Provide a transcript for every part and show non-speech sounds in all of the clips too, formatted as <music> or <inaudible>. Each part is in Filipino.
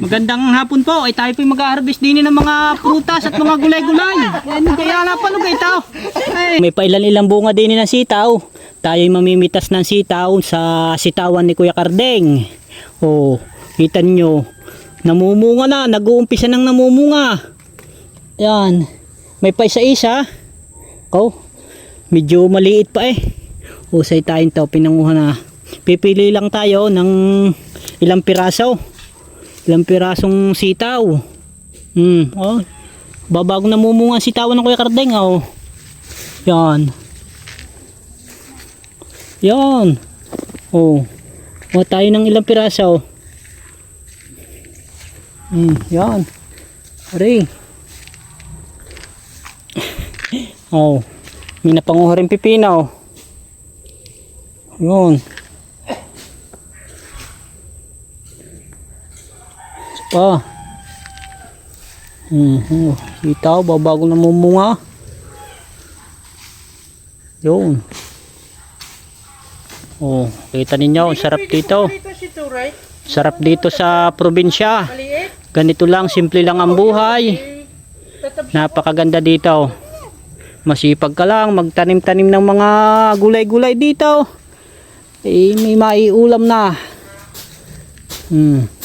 Magandang hapon po. Ay tayo po mag-harvest din ng mga prutas at mga gulay-gulay. Kaya na pa lugay ito. May pailan-ilang bunga din ng sitaw. Tayo mamimitas ng sitaw sa sitawan ni Kuya Kardeng. Oh, kita nyo. Namumunga na. Nag-uumpisa ng namumunga. Yan. May pa isa-isa. Oh, medyo maliit pa eh. Usay tayong to. Pinanguha na. Pipili lang tayo ng ilang piraso ilang pirasong sitaw. Hmm, oh. Babagong namumunga ang sitawan ng Kuya Kardeng, oh. Yan. Yan. Oh. O tayo ng ilang piraso. Hmm, yan. Ari. <laughs> Oh. May napanguha rin pipino. Yun. Pa. Hmm, hmm. Sitaw, babago na mumunga. Yun. Oh, kita ninyo, ang sarap dito. Sarap dito sa probinsya. Ganito lang, simple lang ang buhay. Napakaganda dito. Masipag ka lang, magtanim-tanim ng mga gulay-gulay dito. Eh, may maiulam na. Hmm.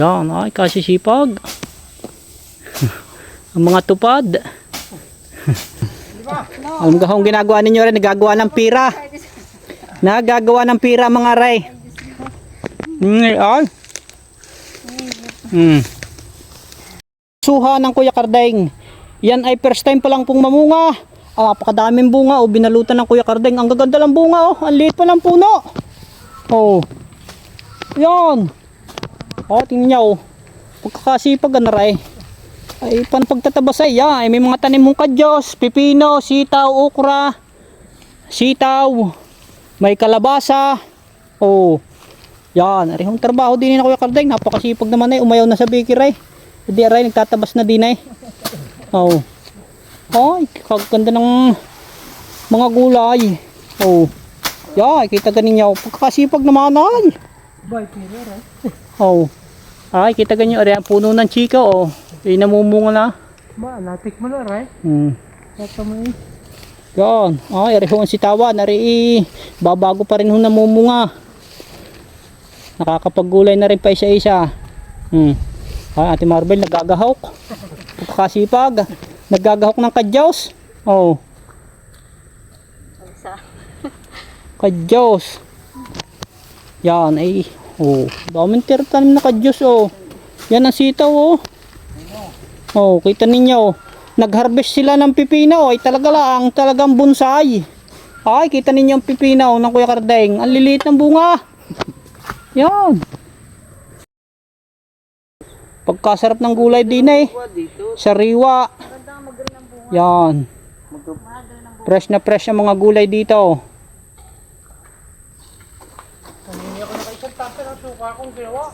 Yan, ay kasi sipag. <laughs> Ang mga tupad. <laughs> Ang gahong ginagawa ninyo rin, nagagawa ng pira. Nagagawa ng pira mga aray. Hmm, ay. Hmm. Suha ng Kuya Kardeng. Yan ay first time pa lang pong mamunga. Ang napakadaming bunga o binalutan ng Kuya Kardeng. Ang gaganda lang bunga oh. Ang liit pa ng puno. Oh. Yan. O, tingnan niya o. Pagkakasipag ano ray. Ay, pan pagtatabas ay, ay, may mga tanim mong kadyos, pipino, sitaw, okra, sitaw, may kalabasa. O, yan. Arihong trabaho din na Kuya Kardeng. Napakasipag naman ay, umayaw na sa bikir ay. Hindi aray, nagtatabas na din ay. O. Ay, kaganda ng mga gulay. O. Yan, kita ganin niya. Pagkakasipag naman ay. Oh. Ay, kita ganyo ari ang puno ng chika oh. Ay namumunga na. Ba, natik mo na, right? Hmm. Ito mo eh. Yan. Ay, ari ho ang sitawan. Ari babago pa rin ho namumunga. Nakakapaggulay na rin pa isa-isa. Hmm. Ay, Ate Marvel nagagahok. Pagkakasipag. Nagagahok ng kadyaws. Oh. Kadyaws. Yan ay Oh, daming tanim na kadyos oh. Yan ang sitaw oh. Oh, kita ninyo. Nag-harvest sila ng pipino ay talaga lang, talagang bonsai. Ay, kita ninyo ang pipino ng Kuya Kardeng. Ang liliit ng bunga. Yan. Pagkasarap ng gulay din eh. Sariwa. Yan. Fresh na fresh ang mga gulay dito. Hindi ako nakaisang tasa ng suka kung gawa.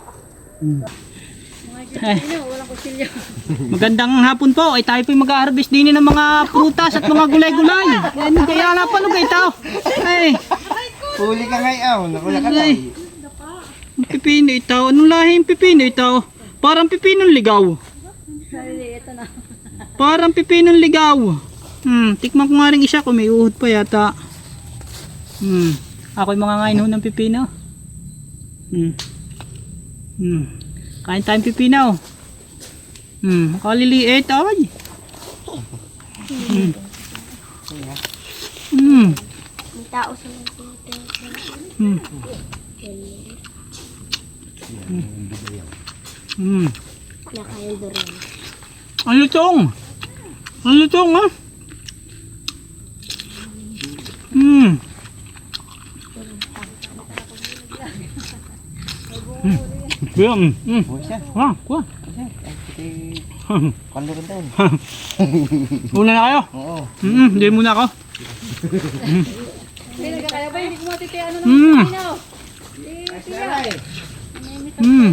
Magandang hapon po. Ay tayo po mag-harvest din ng mga prutas at mga gulay-gulay. Kaya na pa lugay ito. Ay, Huli ka ngayon, nakula ka ay. Ang pipino ito. Anong lahing pipino ito? Parang pipinong ligaw. Parang pipinong ligaw. Hmm, tikman ko nga rin isa kung may uhod pa yata. Hmm, ako'y mga ngayon ho ng pipino. Hmm. Hmm. Kain tayong pipino. Hmm, makaliliit ay. Hmm. Hmm. May tao sa mga. Hmm. Hmm. Nakaildo rin. Ang lutong. Ang lutong ha. Hmm. Hmm. Huwag siya. Ah, kuha. <laughs> Kalo rin doon. Una na kayo. Oo. Hmm, hindi muna ako. Hindi nagkakaya ba? Hindi ko matiti ano Hmm. Ay, Hmm.